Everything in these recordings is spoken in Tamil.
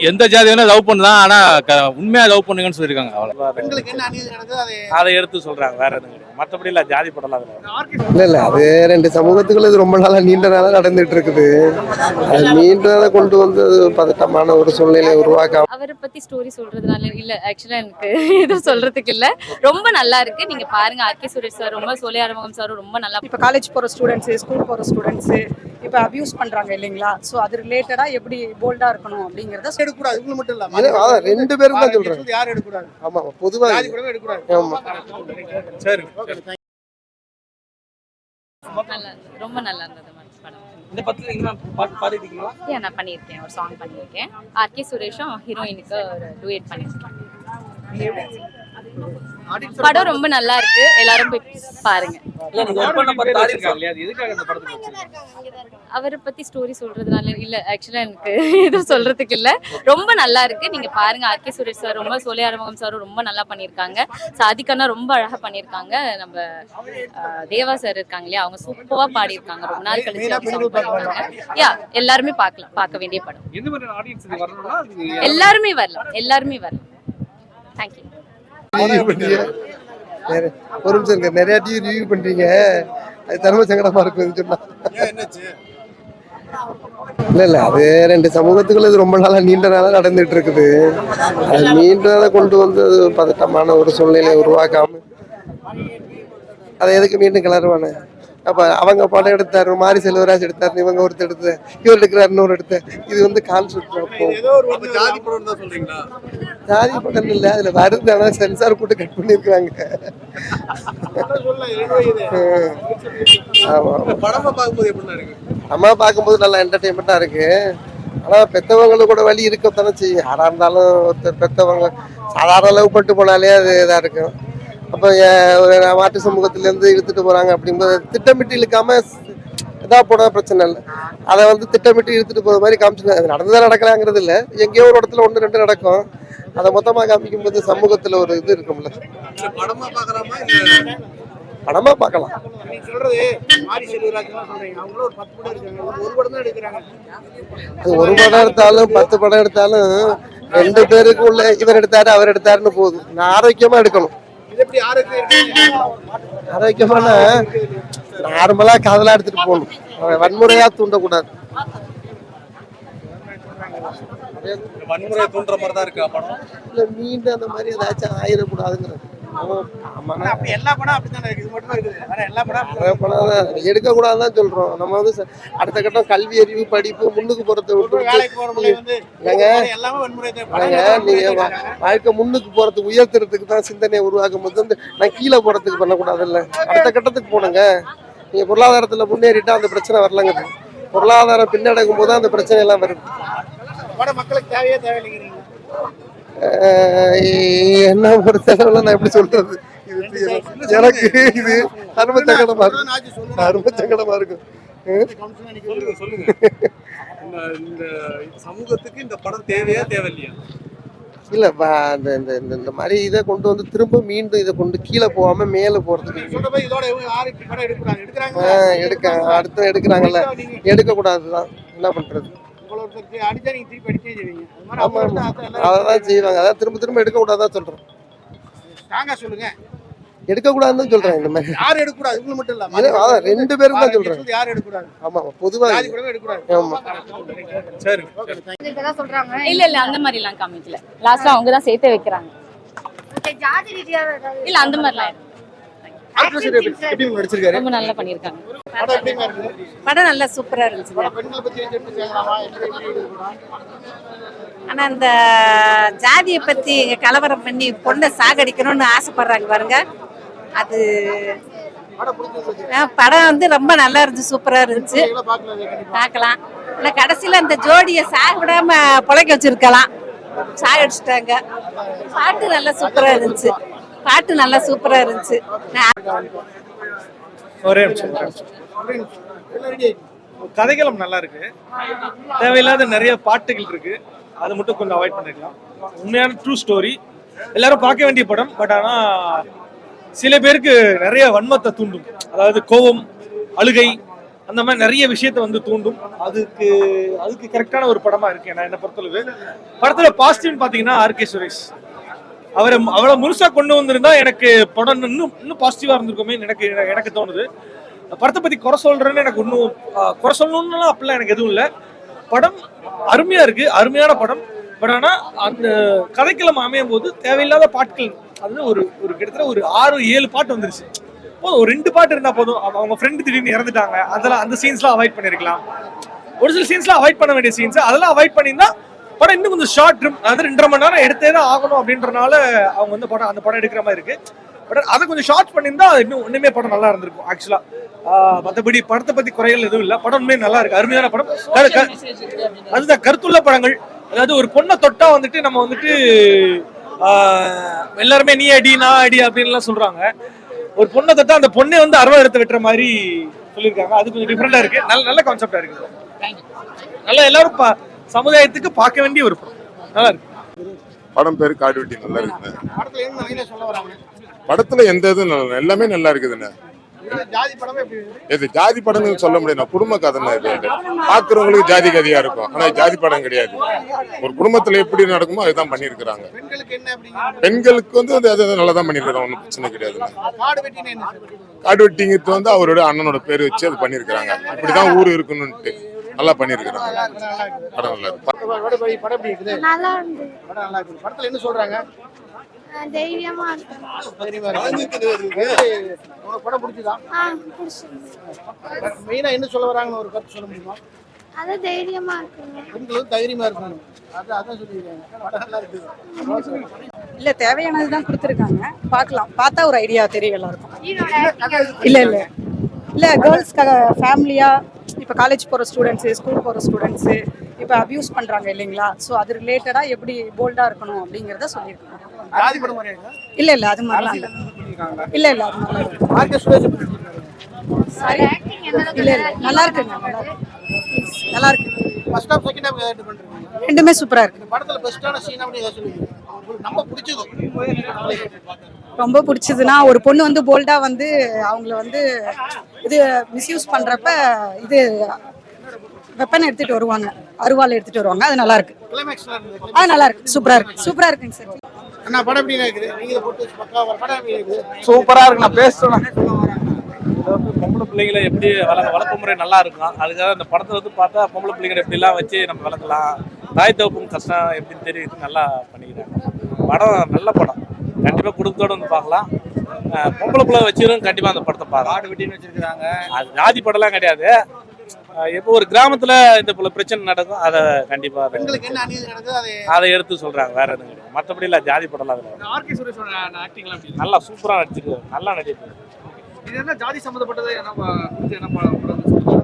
எந்த ஜாதி வேணா லவ் பண்ணுதான் ஆனா உண்மையா லவ் பண்ணுங்கன்னு சொல்லியிருக்காங்க அவ்வளவு அதை எடுத்து சொல்றாங்க வேற எதுவும் மற்றபடி இல்ல ஜாதி அதுல இல்ல இல்ல அது ரெண்டு சமூகத்துக்குள்ள இது ரொம்ப நாளா நீண்ட நாளா நடந்துட்டு இருக்குது. அது நீண்ட நாளா கொண்டு வந்து பதட்டமான ஒரு சூழ்நிலையை உருவாக்க அவரை பத்தி ஸ்டோரி சொல்றதுனால இல்ல ஆக்சுவலா எனக்கு எதுவும் சொல்றதுக்கு இல்ல. ரொம்ப நல்லா இருக்கு. நீங்க பாருங்க ஆர்கே சுரேஷ் சார் ரொம்ப சோலை ஆறுமுகம் சாரும் ரொம்ப நல்லா இப்போ காலேஜ் போகிற ஸ்டூடெண்ட்ஸு ஸ்கூல் போகிற ஸ்டூடெண்ட்ஸு இப்போ அபியூஸ் பண்ணுறாங்க இல்லைங்களா? ஸோ அது ரிலேட்டடாக எப்படி போல்டாக இருக்கணும் அப்படிங்கிறத எடுக்கக்கூடாது இவங்க மட்டும் இல்ல. ரெண்டு பேரும் தான் சொல்றேன் சொல்றது யாரும் எடுக்கக்கூடாது ஆமா பொதுவா ஜாதி கூடவே எடுக்கக்கூடாது. ஆமா. சரி. ரொம்ப நல்லா இருந்தது படம். இந்த படத்துல நீங்க பாட்டு பாடிருக்கீங்களா? Yeah, நான் பண்ணியிருக்கேன் ஒரு சாங் பண்ணியிருக்கேன். ஆர்கே சுரேஷும் ஹீரோயினுக்கு ஒரு டூயட் பண்ணியிருக்கேன். படம் ரொம்ப நல்லா இருக்கு. எல்லாரும் போய் பாருங்க. அவரை பத்தி ஸ்டோரி சொல்றதுனால இல்ல ஆக்சுவலா எனக்கு எதுவும் சொல்றதுக்கு இல்ல. ரொம்ப நல்லா இருக்கு. நீங்க பாருங்க ஆர்கே சுரேஷ் சார் ரொம்ப சோலை ஆறுமுகம் சாரும் ரொம்ப நல்லா பண்ணியிருக்காங்க. சாதிக்கண்ணா ரொம்ப அழகா பண்ணியிருக்காங்க. நம்ம அஹ், தேவா சார் இருக்காங்க இல்லையா அவங்க சூப்பரா பாடியிருக்காங்க. ரொம்ப நாள் கழிச்சு யா எல்லாருமே பார்க்கலாம் பார்க்க வேண்டிய படம். எல்லாருமே வரலாம். எல்லாருமே வரலாம். தேங்க்யூ ஒரு நிமிஷம் இருங்க நிறைய டிவி ரிவ்யூ பண்றீங்க. அது தர்ம சங்கடமா சொன்னா. என்னாச்சு? இல்ல இல்ல அது ரெண்டு சமூகத்துக்குள்ள இது ரொம்ப நாளா நீண்ட நாளா நடந்துட்டு இருக்குது. அது நீண்ட நாளா கொண்டு வந்து பதட்டமான ஒரு சூழ்நிலையை உருவாக்காம அதை எதுக்கு மீண்டும் கிளறுவானு? அப்ப அவங்க படம் எடுத்தாரு மாரி செல்வராஜ் எடுத்தாரு இவங்க ஒருத்தர் எடுத்து இவர் எடுக்கிறாரு இன்னொரு எடுத்து. இது வந்து ஒரு அப்ப ஜாதி படம் இல்ல அதுல வருது ஆனா சென்சார் போட்டு கட் இருக்கு? நம்ம பார்க்கும்போது நல்லா என்டர்டைன்மெண்ட்டாக இருக்கு. ஆனால் பெற்றவங்களுக்கு கூட வழி இருக்கத்தானே செய்யும். யாராக இருந்தாலும் ஒருத்தர் பெற்றவங்க சாதாரண லவ் பண்ணிட்டு போனாலே அது இதாக இருக்கும். அப்போ ஒரு மாட்டு சமூகத்திலேருந்து இழுத்துட்டு போகிறாங்க அப்படிங்கும்போது திட்டமிட்டு இழுக்காம இதாக போனால் பிரச்சனை இல்லை. அதை வந்து திட்டமிட்டு இழுத்துட்டு போகிற மாதிரி காமிச்சு அது நடந்ததா நடக்கலாங்கிறது இல்லை. எங்கேயோ ஒரு இடத்துல ஒன்று ரெண்டு நடக்கும். அதை மொத்தமாக காமிக்கும்போது சமூகத்தில் ஒரு இது இருக்கும்ல. படமா பார்க்கலாம் அது ஒரு படம் எடுத்தாலும் பத்து படம் எடுத்தாலும் ரெண்டு பேருக்கு உள்ள இவர் எடுத்தாரு அவர் எடுத்தாருன்னு போகுது நான் ஆரோக்கியமா எடுக்கணும். ஆரோக்கியமான நார்மலா காதலா எடுத்துட்டு போகணும். வன்முறையா தூண்டக்கூடாது. வன்முறை தூண்டுற மாதிரி தான் இருக்கா படம்? இல்ல மீண்டும் அந்த மாதிரி ஏதாச்சும் ஆயிடக்கூடாதுங்கிறது. அப்படி எல்லா படம் அப்படித்தானே இது மட்டும் இருக்குது. வேற எல்லா படம் தான் எடுக்கக்கூடாதுன்னு சொல்றோம். நம்ம வந்து அடுத்த கட்டம் கல்வி அறிவு படிப்பு முன்னுக்கு போறதை விட்டு வேலைக்கு போறவங்களே வந்து நீங்க. வாழ்க்கை முன்னுக்கு போறதுக்கு உயர்த்துறதுக்கு தான் சிந்தனையை உருவாக்கும் போது வந்து நான் கீழே போறதுக்கு பண்ணக்கூடாதுல்ல. அடுத்த கட்டத்துக்கு போனுங்க நீங்க பொருளாதாரத்துல முன்னேறிட்டா அந்த பிரச்சனை வரலங்குது பொருளாதாரம் பின்னடக்கும் போது அந்த பிரச்சனை எல்லாம் வருது மக்களுக்கு தேவையே தேவையில்லைங்கிறீங்க. என்ன பொறுத்தளவுல நான் எப்படி சொல்றது? எனக்கு இது அரும சங்கடமா இருக்கும் அரும சங்கடமா இருக்கும் இந்த- சமூகத்துக்கு இந்த படம் தேவையா தேவையில்லையா? இல்ல பா- இந்த இந்த இந்த- மாதிரி இதை கொண்டு வந்து திரும்ப மீண்டும் இதை கொண்டு கீழே போகாம மேல ஆஹ் எடுக்க அடுத்து எடுக்கிறாங்கல்ல. எடுக்க கூடாதுதான் என்ன பண்றது? அதான் செய்வாங்க. அதான் திரும்ப திரும்ப எடுக்க கூடாதான் சொல்றேன் ஸ்ட்ராங்கா சொல்லுங்க. எடுக்க கூடாதுன்னு சொல்றேன் இந்த மாதிரி. எடுக்கக்கூடாது. இவங்க மட்டும் இல்ல. அதான் ரெண்டு பேரும் தான் சொல்றேன். சொல்றது யாரும் எடுக்கக்கூடாது. ஆமா பொதுவா ஜாதி கூடவே எடுக்கக்கூடாது. ஆமா. சரி இல்ல இல்ல அந்த மாதிரி எல்லாம் காமிக்கல லாஸ்டா அவங்க தான் சேர்த்து வைக்கிறாங்க. இல்ல அந்த மாதிரிலாம் ரொம்ப நல்லா பண்ணியிருக்காங்க. படம் நல்லா சூப்பராக இருந்துச்சு. பத்தி ஆனால் இந்த ஜாதியை பற்றி கலவரம் பண்ணி பொண்ணை சாகடிக்கணும்னு ஆசைப்படுறாங்க பாருங்க. அது படம் வந்து ரொம்ப நல்லா இருந்துச்சு சூப்பராக இருந்துச்சு. பார்க்கலாம். ஆனால் கடைசியில் அந்த ஜோடியை சாக விடாம பொழைக்க வச்சிருக்கலாம். சாகடிச்சிட்டாங்க. பாட்டு நல்லா சூப்பராக இருந்துச்சு. பாட்டு நல்லா சூப்பராக இருந்துச்சு. ஒரே கதைகளும் நல்லா இருக்கு. தேவையில்லாத நிறைய பாட்டுகள் இருக்கு. அதை மட்டும் கொஞ்சம் அவாய்ட் பண்ணிக்கலாம். உண்மையான ட்ரூ ஸ்டோரி எல்லாரும் பார்க்க வேண்டிய படம் பட் ஆனா சில பேருக்கு நிறைய வன்மத்தை தூண்டும். அதாவது கோபம் அழுகை அந்த மாதிரி நிறைய விஷயத்தை வந்து தூண்டும். அதுக்கு அதுக்கு கரெக்டான ஒரு படமா இருக்கு. நான் என்ன பொறுத்தளவு. படத்துல பாசிட்டிவ்னு பாத்தீங்கன்னா ஆர்கே சுரேஷ். அவரை அவளை முழுசா கொண்டு வந்திருந்தா எனக்கு படம் இன்னும் இன்னும் பாசிட்டிவா இருந்திருக்குமே எனக்கு எனக்கு தோணுது. படத்தை பத்தி குறை சொல்றேன்னு எனக்கு இன்னும் குறை சொல்லணும்னுலாம் அப்படிலாம் எனக்கு எதுவும் இல்லை. படம் அருமையா இருக்கு அருமையான படம். பட் ஆனா அந்த கதைக்களம் அமையும் போது தேவையில்லாத பாட்டுகள் அது ஒரு ஒரு கிட்டத்தட்ட ஒரு ஆறு ஏழு பாட்டு வந்துருச்சு. போதும் ஒரு ரெண்டு பாட்டு இருந்தா போதும். அவங்க ஃப்ரெண்டு திடீர்னு இறந்துட்டாங்க. அதெல்லாம் அந்த சீன்ஸ்லாம் அவாய்ட் பண்ணிருக்கலாம். ஒரு சில சீன்ஸ்லாம் அவாய்ட் பண்ண வேண்டிய சீன்ஸ் அதெல்லாம் அவாய்ட் பண்ணியிருந்தா படம் இன்னும் கொஞ்சம் ஷார்ட் அதாவது ரெண்டரை மணி நேரம் எடுத்தே தான் ஆகணும் அப்படின்றனால அவங்க வந்து படம் அந்த படம் எடுக்கிற மாதிரி இருக்கு. பட் அதை கொஞ்சம் ஷார்ட் பண்ணியிருந்தா இன்னும் ஒண்ணுமே படம் நல்லா இருந்திருக்கும் ஆக்சுவலா மற்றபடி படத்தை பத்தி குறைகள் எதுவும் இல்லை. படம் உண்மையே நல்லா இருக்கு. அருமையான படம். அதுதான் கருத்துள்ள படங்கள். அதாவது ஒரு பொண்ணை தொட்டா வந்துட்டு நம்ம வந்துட்டு எல்லாருமே நீ அடி நான் அடி அப்படின்லாம் சொல்றாங்க. ஒரு பொண்ணை தொட்டா அந்த பொண்ணை வந்து அறுவை எடுத்து வெட்டுற மாதிரி சொல்லியிருக்காங்க. அது கொஞ்சம் டிஃப்ரெண்டா இருக்கு. நல்ல நல்ல கான்செப்டா இருக்கு. நல்லா எல்லாரும் பா- சமுதாயத்துக்கு பார்க்க வேண்டிய ஒரு படம். நல்லா இருக்கு. படம் பேர் காடுவெட்டி நல்லா இருக்குண்ணே. படத்துல எந்த இதுவும். எல்லாமே நல்லா இருக்குதுண்ணே. இது ஜாதி படமே படம்னு சொல்ல முடியாது. குடும்ப கதைண்ணே இது. பாக்குறவங்களுக்கு ஜாதி கதையா இருக்கும். ஆனா ஜாதி படம் கிடையாது. ஒரு குடும்பத்துல எப்படி நடக்குமோ அதுதான் பண்ணியிருக்கிறாங்க. பெண்களுக்கு என்ன அப்படிங்கிறது பெண்களுக்கு வந்து அது அது நல்லா தான் பண்ணியிருக்கிறாங்க. ஒன்றும் பிரச்சனை கிடையாதுண்ணே. காடு? காடுவெட்டிங்கிறது வந்து அவரோட அண்ணனோட பேர் வச்சு அது பண்ணியிருக்கிறாங்க. இப்படிதான் ஊர் இருக்கணும்ட்டு நல்லா பண்ணியிருக்கிறாங்க. படம் நல்லா இருக்கு. நல்லா இருந்து படம் நல்லா இருக்குது படத்துல என்ன சொல்றாங்க? தைரியமா இருக்கு. இருக்கு. படம் பிடிச்சதா? மெயினா என்ன சொல்ல வராங்கன்னு ஒரு கருத்து சொல்ல முடியுமா? அது தைரியமா இருக்குங்க பெண்கள் வந்து தைரியமா இருக்கணும். அதான் அதான் சொல்லியிருக்காங்க. படம் நல்லா இருக்குது இல்ல தேவையானது தான் கொடுத்துருக்காங்க. பார்க்கலாம். பார்த்தா ஒரு ஐடியா தெரியும் எல்லாருக்கும். இல்ல இல்ல. இல்ல கேர்ள்ஸ்க்காக ஃபேமிலியா இப்போ காலேஜ் போகிற ஸ்டூடெண்ட்ஸு ஸ்கூல் போகிற ஸ்டூடெண்ட்ஸு இப்போ அபியூஸ் பண்ணுறாங்க இல்லைங்களா? ஸோ அது ரிலேட்டடாக எப்படி போல்டாக இருக்கணும் அப்படிங்கிறத இருக்கா? இல்லை இல்லை அது மாதிரிலாம் இல்லை. இல்லை இல்லை அது மாதிரிலாம்? சாரி இல்லை இல்லை நல்லா இருக்குங்க நல்லா இருக்கு. நல்லா இருக்கு. ஃபர்ஸ்ட் ஹாஃப் செகண்ட் ரெண்டுமே சூப்பராக இருக்கு. இந்த படத்துல பெஸ்டான சீன் அப்படி ஏதாவது சொல்லுவீங்க உங்களுக்கு நம்ம பிடிச்சது. ரொம்ப பிடிச்சதுன்னா ஒரு பொண்ணு வந்து போல்டா வந்து அவங்கள வந்து இது மிஸ்யூஸ் பண்றப்ப இது வெப்பன் எடுத்துட்டு வருவாங்க. அருவாள் எடுத்துட்டு வருவாங்க. அது நல்லா இருக்கு அது நல்லா இருக்கு சூப்பரா இருக்கு. சூப்பரா இருக்குங்க சார். அண்ணா படம் எப்படி இருக்குது? நீங்க இதை போட்டு பக்கா வர படம் எப்படி இருக்குது? சூப்பரா இருக்கு. நான் பேசுறேன். பொம்பளை பிள்ளைங்களை எப்படி வளர்க்க வளர்ப்பு முறை நல்லா இருக்கும்? அதுக்காக இந்த படத்தை வந்து பார்த்தா பொம்பளை பிள்ளைங்களை எப்படிலாம் வச்சு நம்ம வளர்க்கலாம்? தாய் தகப்பும் கஷ்டம் எப்படின்னு தெரியுது. நல்லா பண்ணிக்கிறாங்க. படம் நல்ல படம். கண்டிப்பா குடும்பத்தோட வந்து பார்க்கலாம். பொம்பளை பிள்ளை வச்சிரும் கண்டிப்பா அந்த படத்தை பார்க்கலாம் காடு வெட்டின்னு வச்சிருக்காங்க அது ஜாதி படம்லாம் கிடையாது. இப்போ ஒரு கிராமத்துல இந்த போல பிரச்சனை நடக்கும் அதை கண்டிப்பா அதை- பெண்களுக்கு என்ன அநீதி நடக்குது அதை அதை எடுத்து சொல்றாங்க வேற எதுவும் கிடையாது. மற்றபடி இல்ல ஜாதி படம்லாம் கிடையாது. ஆர்கே சுரேஷோட ஆக்டிங்லாம் எப்படி நல்லா சூப்பரா நடிச்சிருக்கு நல்லா என்ன ஜாதி சம்மந்தப்பட்டது.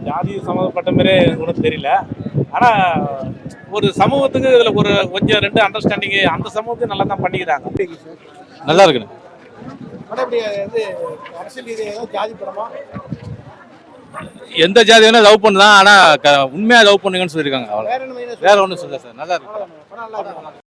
ஜாதி சம்மந்தப்பட்ட மாதிரி எனக்கு கூட தெரியல. ஆனா ஒரு சமூகத்துக்கு இதுல ஒரு கொஞ்சம் ரெண்டு அண்டர்ஸ்டாண்டிங் அந்த சமூகத்தையும் நல்லா தான் பண்ணிக்கிறாங்க. நல்லா இருக்குண்ணே. படம் எப்படி இது அரசியல் ரீதியாக ஜாதி படமா? எந்த ஜாதி வேணா லவ் பண்ணுதான் ஆனா க- உண்மையா லவ் பண்ணுங்கன்னு சொல்லியிருக்காங்க அவ்வளவு வேற ஒன்றும் சொல்ல சார் நல்லா இருக்கு.